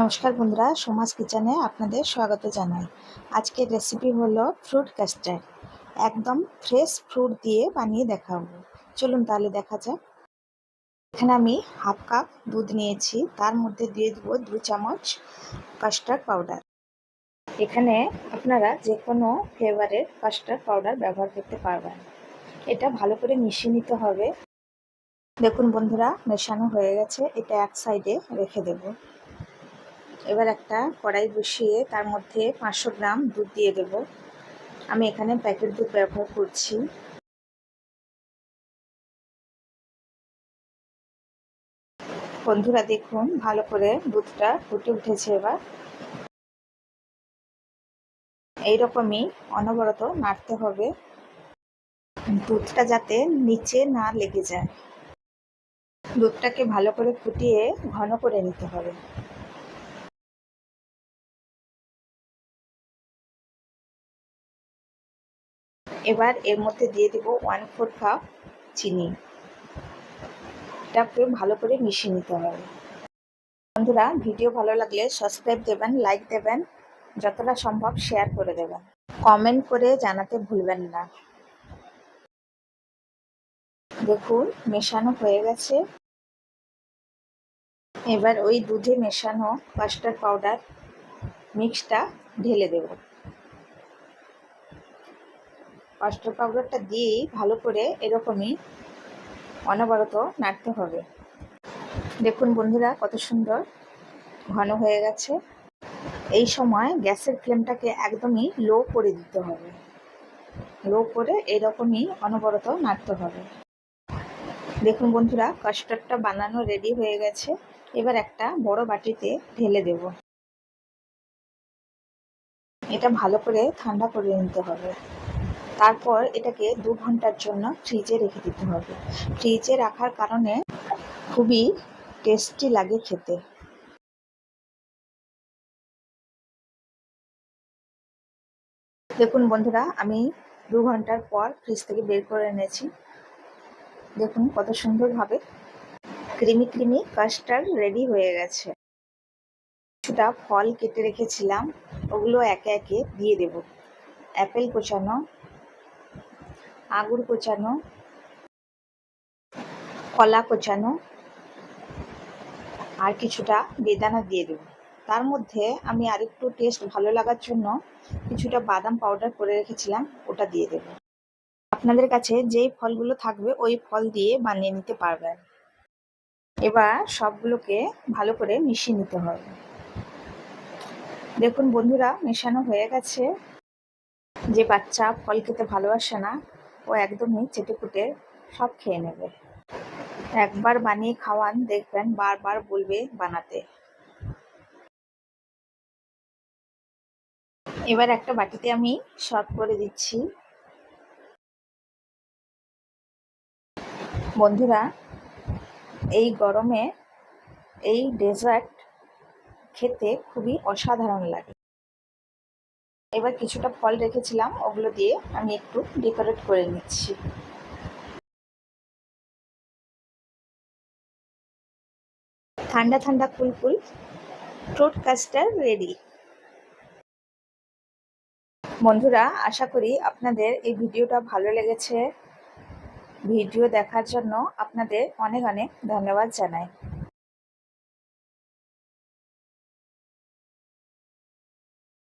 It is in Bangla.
নমস্কার বন্ধুরা, সমাজ কিচেনে আপনাদের স্বাগত জানাই। আজকের রেসিপি হলো ফ্রুট কাস্টার্ড একদম ফ্রেশ ফ্রুট দিয়ে বানিয়ে দেখাবো। চলুন তাহলে দেখা যাক। এখানে আমি হাফ কাপ দুধ নিয়েছি, তার মধ্যে দিয়ে দেবো দু চামচ কাস্টার্ড পাউডার এখানে আপনারা যে কোনো ফ্লেভারের কাস্টার্ড পাউডার ব্যবহার করতে পারবেন। এটা ভালো করে মিশিয়ে নিতে হবে। দেখুন বন্ধুরা, মেশানো হয়ে গেছে। এটা এক সাইডে রেখে দেবো। এবার একটা কড়াই বসিয়ে তার মধ্যে পাঁচশো গ্রাম দুধ দিয়ে দেব। আমি এখানে প্যাকেট দুধ ব্যবহার করছি। বন্ধুরা, দেখুন, ভালো করে দুধটা ফুটে উঠেছে এবার। এইরকমই অনবরত নাড়তে হবে। দুধটা যাতে নিচে না লেগে যায়। দুধটাকে ভালো করে ফুটিয়ে ঘন করে নিতে হবে। এবার এর মধ্যে দিয়ে দেব ওয়ান ফোর কাপ চিনি। এটাকে ভালো করে মিশিয়ে নিতে হবে। বন্ধুরা, ভিডিও ভালো লাগলে সাবস্ক্রাইব দেবেন লাইক দেবেন, যতটা সম্ভব শেয়ার করে দেবেন। কমেন্ট করে জানাতে ভুলবেন না। দেখুন, মেশানো হয়ে গেছে। এবার ওই দুধে মেশানো কাস্টার্ড পাউডার মিক্সটা ঢেলে দেবো। কাস্টার্ড পাউডারটা দিয়েই ভালো করে এরকমই অনবরত নাড়তে হবে। দেখুন বন্ধুরা, কত সুন্দর ঘন হয়ে গেছে। এই সময় গ্যাসের ফ্লেমটাকে একদমই লো করে দিতে হবে। লো করে এরকমই অনবরত নাড়তে হবে। দেখুন বন্ধুরা, কাস্টার্ডটা বানানো রেডি হয়ে গেছে। এবার একটা বড় বাটিতে ঢেলে দেব। এটা ভালো করে ঠান্ডা করে নিতে হবে। তারপর এটাকে দু ঘণ্টার জন্য ফ্রিজে রেখে দিতে হবে। ফ্রিজে রাখার কারণে খুবই টেস্টি লাগে খেতে। দেখুন বন্ধুরা, আমি দু ঘণ্টার পর ফ্রিজ থেকে বের করে এনেছি। দেখুন কত সুন্দরভাবে ক্রিমি ক্রিমি কাস্টার্ড রেডি হয়ে গেছে। কিছুটা ফল কেটে রেখেছিলাম, ওগুলো একে একে দিয়ে দেব। অ্যাপেল কোচানো আগুর কোচানো কলা কোচানো আর কিছুটা বেদানা দিয়ে দেব। তার মধ্যে আমি আরেকটু টেস্ট ভালো লাগার জন্য কিছুটা বাদাম পাউডার করে রেখেছিলাম, ওটা দিয়ে দেব। আপনাদের কাছে যেই ফলগুলো থাকবে, ওই ফল দিয়ে বানিয়ে নিতে পারবেন। এবার সবগুলোকে ভালো করে মিশিয়ে নিতে হবে। দেখুন বন্ধুরা, মেশানো হয়ে গেছে। যে বাচ্চা ফল খেতে ভালোবাসে না ও একদমই চেটেপুটে সব খেয়ে নেবে। একবার বানিয়ে খাওয়ান, দেখবেন বারবার বলবে বানাতে। এবার একটা বাটিতে আমি সার্ভ করে দিচ্ছি। বন্ধুরা, এই গরমে এই ডেজার্ট খেতে খুবই অসাধারণ লাগে। এবার কিছুটা ফল রেখেছিলাম, ওগুলো দিয়ে আমি একটু ডেকোরেট করে নিচ্ছি। ঠান্ডা ঠান্ডা কুলকুল ফ্রুট কাস্টার্ড রেডি বন্ধুরা, আশা করি আপনাদের এই ভিডিওটা ভালো লেগেছে। ভিডিও দেখার জন্য আপনাদের অনেক অনেক ধন্যবাদ জানাই।